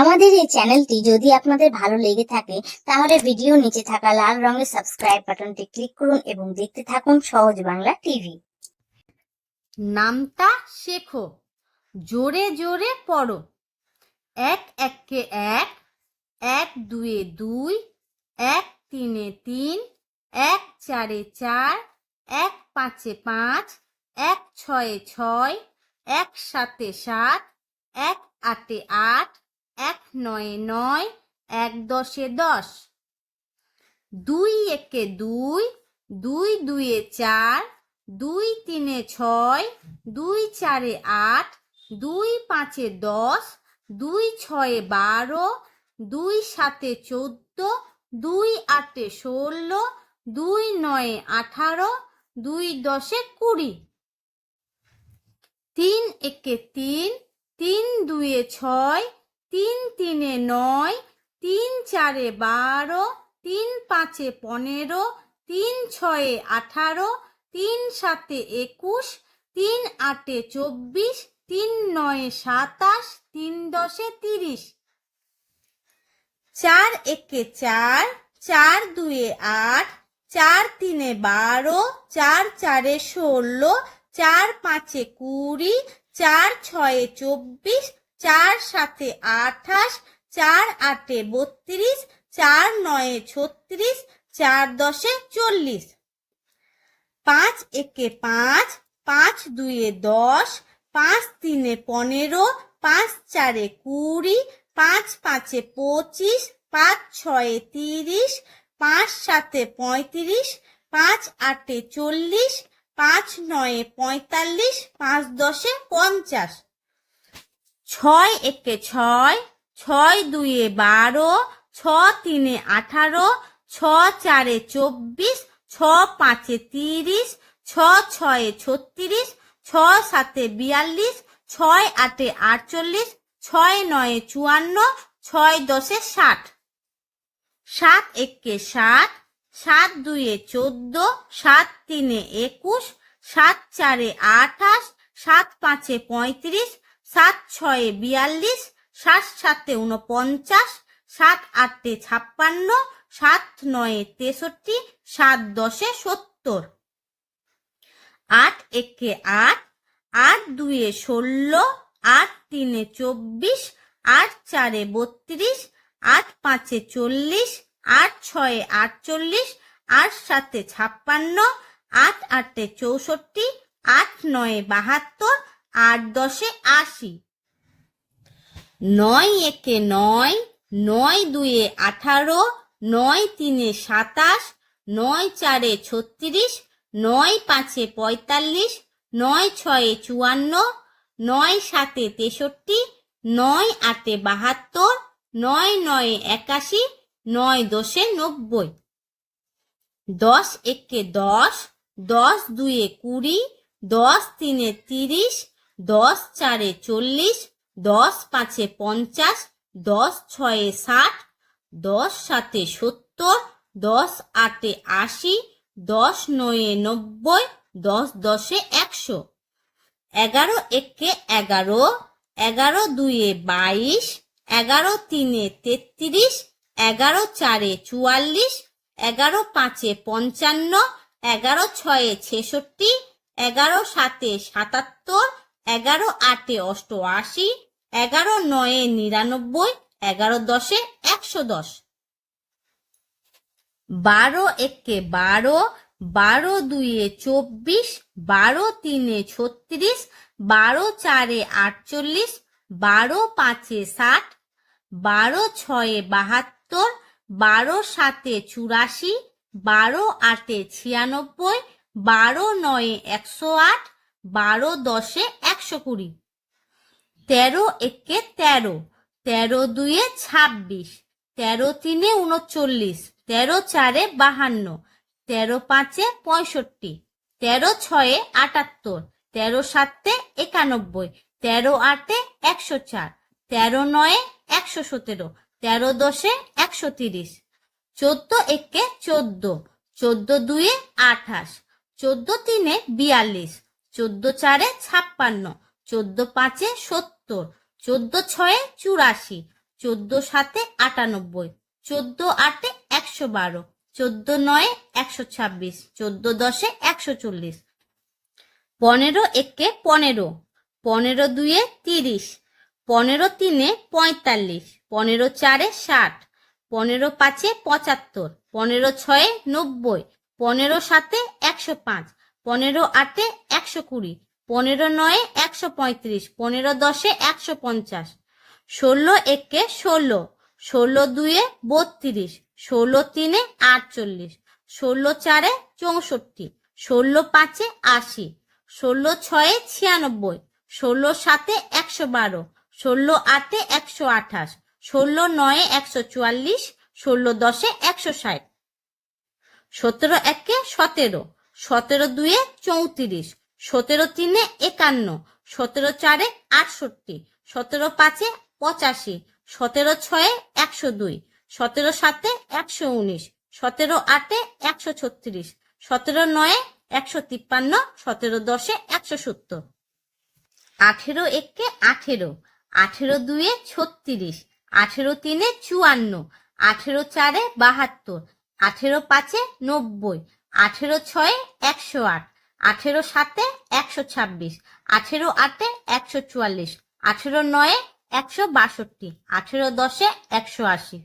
আমাদের এই চ্যানেলটি যদি আপনাদের ভালো লেগে থাকে, তাহলে ভিডিও নিচে থাকা লাল রঙের সাবস্ক্রাইব বাটনটি ক্লিক করুন এবং দেখতে থাকুন সহজ বাংলা টিভি। নামতা শেখো। জোরে জোরে পড়ো। এক এককে এক এক দুয়ে দুই, এক তিনে তিন, এক চারে চার, এক পাঁচে পাঁচ, এক ছয়ে ছয়, এক সাতে সাত, এক আটে আট এক নয়ে নয়, এক দশে দশ। দুই একে দুই দুই দুয়ে চার, দুই তিনে ছয়, দুই চারে আট, দুই পাঁচে দশ, দুই ছয়ে বারো, দুই সাতে চোদ্দ, দুই আটে ষোলো, দুই নয়ে আঠারো, দুই দশে কুড়ি। তিন একে তিন তিন দুয়ে ছয় তিন তিনে নয়, তিন চারে বারো, তিন পাঁচে পনেরো, তিন ছয়ে আঠারো, তিন সাতে একুশ, তিন আটে চব্বিশ, তিন নয়ে সাতাশ, তিন দশে তিরিশ। চার একে চার চার দুয়ে আট, চার তিনে বারো, চার চারে ষোলো, চার পাঁচে কুড়ি, চার ছয়ে চব্বিশ চার সাথে আঠাশ, চার আটে বত্রিশ, চার নয়ে ছত্রিশ, চার দশে চল্লিশ। পাঁচ একে পাঁচ পাঁচ দুয়ে দশ, পাঁচ তিনে পনেরো, পাঁচ চারে কুড়ি, পাঁচ পাঁচে পঁচিশ, পাঁচ ছয়ে তিরিশ, পাঁচ সাতে পঁয়ত্রিশ, পাঁচ আটে চল্লিশ, পাঁচ নয়ে পঁয়তাল্লিশ, পাঁচ দশে পঞ্চাশ। ছয় একে ছয় ছয় দুয়ে বারো, ছ তিনে আঠারো, ছ চারে চব্বিশ, ছ পাঁচে তিরিশ, ছ ছয়ে ছত্রিশ, ছ সাতে বিয়াল্লিশ, ছয় আটে আটচল্লিশ, ছয় নয়ে চুয়ান্ন, ছয় দশে ষাট। সাত একে ষাট সাত দুয়ে চোদ্দ, সাত তিনে একুশ, সাত চারে আঠাশ, সাত পাঁচে পঁয়ত্রিশ সাত ছয়ে বিয়াল্লিশ, সাত সাতে উনপঞ্চাশ সাত আটে ছাপ্পান্ন, সাত নয়ে তেষট্টি, সাত দশে সত্তর। আট একে আট আট দুয়ে ষোলো, আট তিনে চব্বিশ, আট চারে বত্রিশ, আট পাঁচে চল্লিশ, আট ছয়ে আটচল্লিশ, আট সাতে ছাপ্পান্ন, আট আটে চৌষট্টি, আট নয়ে বাহাত্তর আট দশে আশি। নয় একে নয় নয় দুয়ে আঠারো, নয় তিনে সাতাশ, নয় চারে ছত্রিশ, নয় পাঁচে পঁয়তাল্লিশ, নয় ছয়ে চুয়ান্ন, নয় সাতে তেষট্টি, নয় আটে বাহাত্তর, নয় নয়ে একাশি, নয় দশে নব্বই। দশ একে দশ দশ দুয়ে কুড়ি, দশ তিনে তিরিশ দশ চারে চল্লিশ, দশ পাঁচে পঞ্চাশ, দশ ছয়ে ষাট, দশ সাতে সত্তর, দশ আটে আশি, দশ নয়ে নব্বই, দশ দশে একশো। এগারো একে এগারো এগারো দুয়ে বাইশ, এগারো তিনে তেত্রিশ, এগারো চারে চুয়াল্লিশ, এগারো পাঁচে পঞ্চান্ন, এগারো ছয়ে ছেষট্টি, এগারো সাতে সাতাত্তর এগারো আটে অষ্টআশি, এগারো নয়ে নিরানব্বই, এগারো দশে একশো দশ। বারো একে বারো বারো দুয়ে চব্বিশ, বারো তিনে ছত্রিশ, বারো চারে আটচল্লিশ, বারো পাঁচে ষাট, বারো ছয়ে বাহাত্তর, বারো সাতে চুরাশি, বারো আটে ছিয়ানব্বই, বারো নয়ে একশো আট বারো দশে একশো কুড়ি। তেরো একে তেরো। তেরো দুয়ে ছাব্বিশ। তেরো তিনে উনচল্লিশ। তেরো চারে বাহান্ন। তেরো পাঁচে পঁয়ষট্টি। তেরো ছয়ে আটাত্তর। তেরো সাতে একানব্বই। তেরো আটে একশো চার। তেরো নয়ে একশো সতেরো। তেরো দশে একশো তিরিশ। চোদ্দ একে চোদ্দ। চোদ্দ দুয়ে আঠাশ। চোদ্দ তিনে বিয়াল্লিশ। চোদ্দ চারে ছাপ্পান্ন, চোদ্দ পাঁচে সত্তর, চোদ্দ ছয়ে চুরাশি, চোদ্দ সাতে আটানব্বই, চোদ্দ আটে একশো বারো, চোদ্দ নয়ে একশো ছাব্বিশ, চোদ্দ দশে একশো চল্লিশ। পনেরো একে পনেরো পনেরো দুয়ে তিরিশ, পনেরো তিনে পঁয়তাল্লিশ, পনেরো চারে ষাট, পনেরো পাঁচে পঁচাত্তর, পনেরো ছয়ে নব্বই, পনেরো সাতে একশো পাঁচ পনেরো আটে একশো কুড়ি, পনেরো নয়ে একশো পঁয়ত্রিশ, পনেরো দশে একশো পঞ্চাশ, ষোলো একে ষোলো ষোলো দুয়ে বত্রিশ, ষোলো তিনে আটচল্লিশ, ষোলো চারে চৌষট্টি, ষোলো পাঁচে আশি, ষোলো ছয়ে ছিয়ানব্বই, ষোলো সাতে একশো বারো, ষোলো আটে একশো আঠাশ, ষোলো নয়ে একশো চুয়াল্লিশ, ষোলো দশে একশো ষাট, সতেরো একে সতেরো সতেরো দুয়ে চৌত্রিশ, সতেরো তিনে একান্ন, সতেরো চারে আটষট্টি, সতেরো পাঁচে পঁচাশি, সতেরো ছয়ে একশো দুই, সতেরো সাতে একশো উনিশ, সতেরো আটে একশো ছত্রিশ, সতেরো নয়ে একশো তিপ্পান্ন, সতেরো দশে একশো সত্তর। আঠেরো একে আঠেরো আঠেরো দুয়ে ছত্রিশ, আঠেরো তিনে চুয়ান্ন, আঠেরো চারে বাহাত্তর, আঠেরো পাঁচে নব্বই আঠেরো ছয়ে একশো আট, আঠেরো সাতে একশো ছাব্বিশ, আঠেরো আটে একশো চুয়াল্লিশ, আঠেরো নয়ে একশো বাষট্টি, আঠেরো দশে একশো আশি,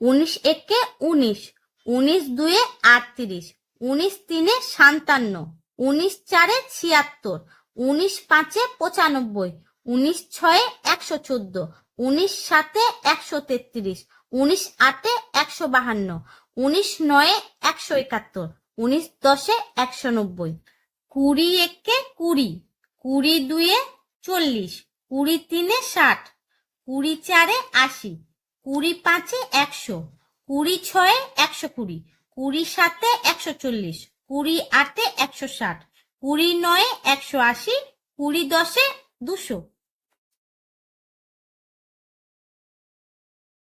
উনিশ একে উনিশ উনিশ দুয়ে আটত্রিশ, উনিশ তিনে সাতান্ন উনিশ চারে ছিয়াত্তর, উনিশ পাঁচে পঁচানব্বই, উনিশ ছয়ে একশো চোদ্দ, উনিশ সাতে একশো তেত্রিশ, উনিশ আটে একশো বাহান্ন উনিশ নয়ে একশো একাত্তর, উনিশ দশে একশো নব্বই, কুড়ি একে কুড়ি কুড়ি দুয়ে চল্লিশ, কুড়ি তিনে ষাট, কুড়ি চারে আশি, কুড়ি পাঁচে একশো, কুড়ি ছয়ে একশো কুড়ি কুড়ি সাতে একশো চল্লিশ, কুড়ি আটে একশো ষাট, কুড়ি নয়ে একশো আশি, কুড়ি দশে দুশো।